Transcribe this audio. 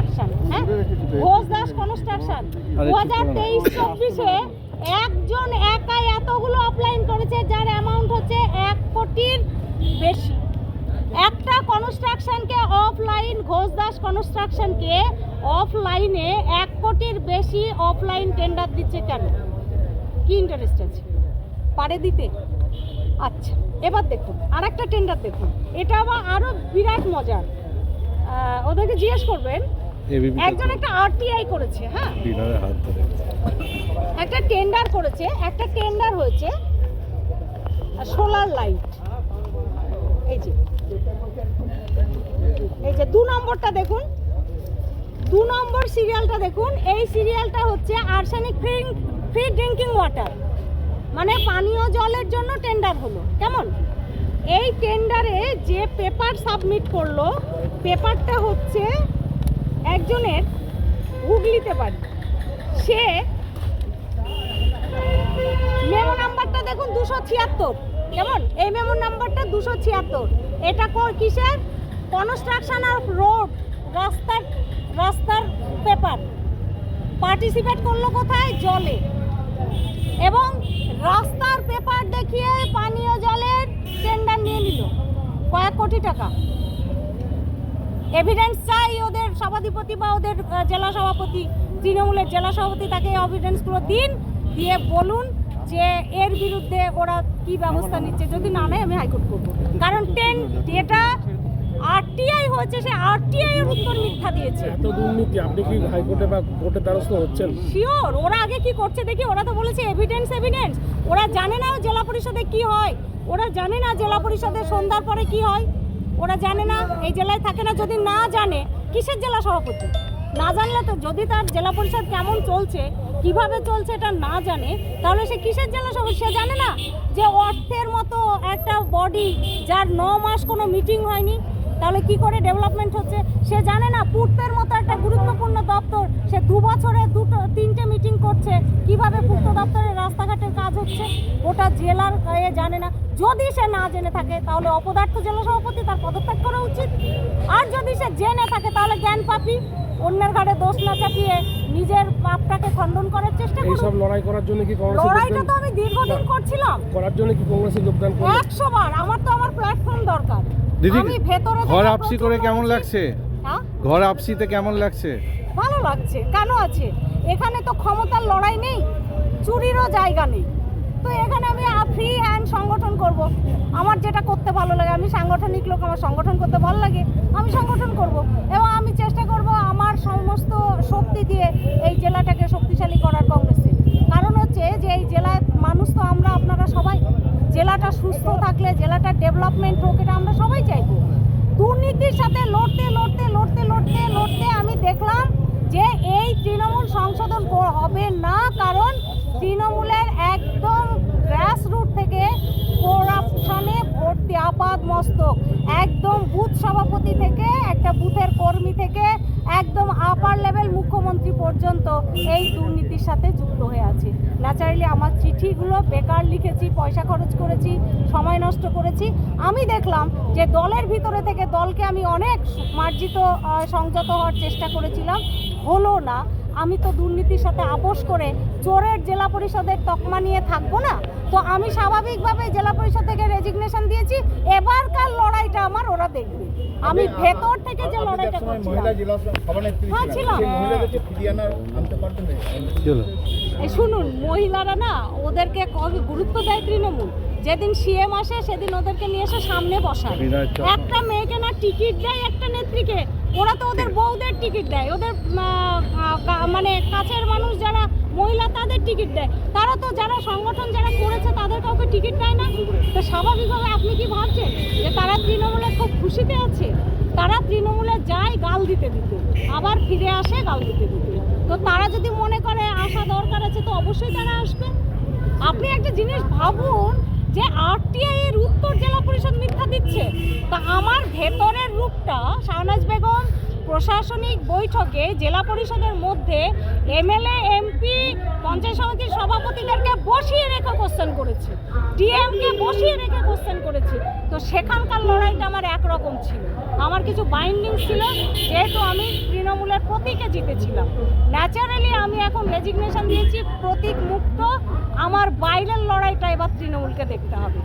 Construction হ্যাঁ? Ghosh Das construction দু হাজার তেইশ চব্বিশে একজন একাই এতগুলো অফলাইন করেছে যার অ্যামাউন্ট হচ্ছে এক কোটির বেশি। একটা কনস্ট্রাকশনকে অফলাইন ঘোষ দাস কনস্ট্রাকশনকে অফলাইনে এক কোটির বেশি অফলাইন টেন্ডার দিচ্ছে কেন? কি ইন্টারেস্ট আছে? পারে দিতে? আচ্ছা এবার দেখুন আর একটা টেন্ডার দেখুন। এটা আবার আরও বিরাট মজার। ওদেরকে জিজ্ঞেস করবেন একজন একটা আরটিআই করেছে হ্যাঁ? ডিনারে হাত ধরে। একটা টেন্ডার করেছে একটা টেন্ডার হয়েছে সোলার লাইট এই যে এই যে দু নম্বরটা দেখুন দু নম্বর সিরিয়ালটা দেখুন এই সিরিয়ালটা হচ্ছে arsenic free free drinking water মানে পানীয় জলের জন্য টেন্ডার হলো কেমন? এই টেন্ডারে যে পেপার সাবমিট করল পেপারটা হচ্ছে একজনের হুগলিতে পারি সে মেমো নাম্বারটা দেখুন, দুশো ছিয়াত্তর। কেমন? এই মেমো নাম্বারটা দুশো ছিয়াত্তর। এটা কিসের? কনস্ট্রাকশন অফ রোড রাস্তার রাস্তার পেপার পার্টিসিপেট করল কোথায়? জলে। এবং রাস্তার পেপার দেখিয়ে পানীয় জলের টেন্ডার নিয়ে নিল। কয়েক কোটি টাকা। এভিডেন্স চাই ওদের সভাধিপতি বা ওদের জেলা সভাপতি তৃণমূলের জেলা সভাপতি তাকে এভিডেন্সগুলো দিন দিয়ে বলুন যে এর বিরুদ্ধে ওরা কি ব্যবস্থা নিচ্ছে। যদি না নেয় আমি হাইকোর্ট করব। কারণ টেন এটা আরটিআই হয়েছে সে আরটিআই এর উত্তর মিথ্যা দিয়েছে। এত দুর্নীতি আপনি কি হাইকোর্টে বা কোর্টের দ্বারস্থ হচ্ছেন? শিওর ওরা আগে কি করছে দেখি ওরা তো বলেছে এভিডেন্স এভিডেন্স ওরা জানে না জেলা পরিষদে কি হয়। ওরা জানে না জেলা পরিষদে সন্ধ্যার পরে কি হয়। ওরা জানে না, এই জেলায় থাকে না, যদি না জানে, কিসের জেলা সভাপতি? না জানলে তো যদি তার জেলা পরিষদ কেমন চলছে, কীভাবে চলছে এটা না জানে, তাহলে সে কিসের জেলা সভাপতি? সে জানে না যে অর্থের মতো একটা বডি যার ন মাস কোনো মিটিং হয়নি, তাহলে কি করে ডেভেলপমেন্ট হচ্ছে? সে জানে না পূর্তের মতো একটা গুরুত্বপূর্ণ দপ্তর, সে দু বছরে দুটো, তিনটে মিটিং করছে, কীভাবে পূর্ত দপ্তরের রাস্তাঘাটের কাজ হচ্ছে? ওটা জেলার জানে না। যদি সে না জেনে থাকে তাহলে অপদার্থ জেলা সভাপতি তার পদত্যাগ করা উচিত। আর যদি সে জেনে থাকে তাহলে জ্ঞান পাপি অন্যের ঘাড়ে দোষ না চাপিয়ে নিজের পাপটাকে খণ্ডন করার চেষ্টা এইসব করুন লড়াই করার জন্য কি কংগ্রেসে লড়াইটা তো আমি দীর্ঘদিন করছিলাম। করার জন্য কি কংগ্রেসে যোগদান করবেন একশো বার আমার তো আমার প্ল্যাটফর্ম দরকার। দিদি, আমি ভেতরে ঘর আপসি করে কেমন লাগছে? হ্যাঁ? ঘর আপসিতে কেমন লাগছে? ভালো লাগছে কেন আছে? এখানে তো ক্ষমতার লড়াই নেই চুরিরও জায়গা নেই। তো এখানে আমি ফ্রি হ্যান্ড আমার যেটা করতে ভালো লাগে, আমি সাংগঠনিক লোক, আমার সংগঠন করতে ভালো লাগে, আমি সংগঠন করব। এবং আমি চেষ্টা করব আমার সমস্ত শক্তি দিয়ে এই জেলাটাকে শক্তিশালী করার কংগ্রেসে। কারণ হচ্ছে যে এই জেলায় মানুষ তো আমরা, আপনারা সবাই, জেলাটা সুস্থ থাকলে জেলাটার ডেভেলপমেন্ট হোক, এটা আমরা সবাই চাইব। দুর্নীতির সাথে লড়তে লড়তে লড়তে লড়তে লড়তে আমি দেখলাম যে এই তৃণমূল সংশোধন হবে না, কারণ তৃণমূলের একদম গ্রাস রুট থেকে করাপশনে ভর্তি মস্তক। একদম বুথ সভাপতি থেকে, একটা বুথের কর্মী থেকে, একদম আপার লেভেল মুখ্যমন্ত্রী পর্যন্ত এই দুর্নীতির সাথে যুক্ত হয়ে আছে। ন্যাচারালি আমার চিঠিগুলো বেকার লিখেছি, পয়সা খরচ করেছি, সময় নষ্ট করেছি। আমি দেখলাম যে দলের ভিতরে থেকে দলকে আমি অনেক মার্জিত সংযত হওয়ার চেষ্টা করেছিলাম। হলো না। আমি তো দুর্নীতির সাথে আপোষ করে চোরের জেলা পরিষদের তকমা নিয়ে থাকব না। তো আমি স্বাভাবিকভাবে জেলা পরিষদ থেকে রেজিগনেশন দিয়েছি। এবারকার লড়াইটা আমার ওরা দেখবে। আমি ভেতর থেকে যে লড়াইটা করছিলাম। মহিলা হ্যাঁ, ছিলাম। শুনুন মহিলারা না ওদেরকে ক- গুরুত্ব দেয় তৃণমূল? যেদিন সিএম আসে সেদিন ওদেরকে নিয়ে এসে সামনে বসায়। একটা মেয়েকে না টিকিট দেয় একটা নেত্রীকে। ওরা তো ওদের বউদের টিকিট দেয়। ওদের মানে কাছের মানুষ যারা মহিলা, তাদের টিকিট দেয়। তারা তো যারা সংগঠন যারা করেছে, তাদের কাউকে টিকিট দেয় না। তো স্বাভাবিকভাবে আপনি কি ভাবছেন যে তারা তৃণমূলে খুব খুশিতে আছে? তারা তৃণমূলে যায় গাল দিতে দিতে। আবার ফিরে আসে গাল দিতে দিতে। তো তারা যদি মনে করে আসা দরকার আছে, তো অবশ্যই তারা আসবে। আপনি একটা জিনিস ভাবুন যে আরটিআই এর উত্তর জেলা পরিষদ মিথ্যা দিচ্ছে। তা আমার ভেতরের রূপটা শাহনাজ বেগম প্রশাসনিক বৈঠকে জেলা পরিষদের মধ্যে এমএলএ, এমপি, পঞ্চায়েত সমিতির সভাপতিদেরকে বসিয়ে রেখে কোশ্চেন করেছে। ডিএমকে বসিয়ে রেখে কোশ্চেন করেছে। তো সেখানকার লড়াইটা আমার একরকম ছিল। আমার কিছু বাইন্ডিং ছিল, যেহেতু আমি তৃণমূলের প্রতীকে জিতেছিলাম। ন্যাচারালি আমি এখন রেজিগনেশন দিয়েছি, প্রতীক মুক্ত। আমার বাইরের লড়াইটা এবার তৃণমূলকে দেখতে হবে।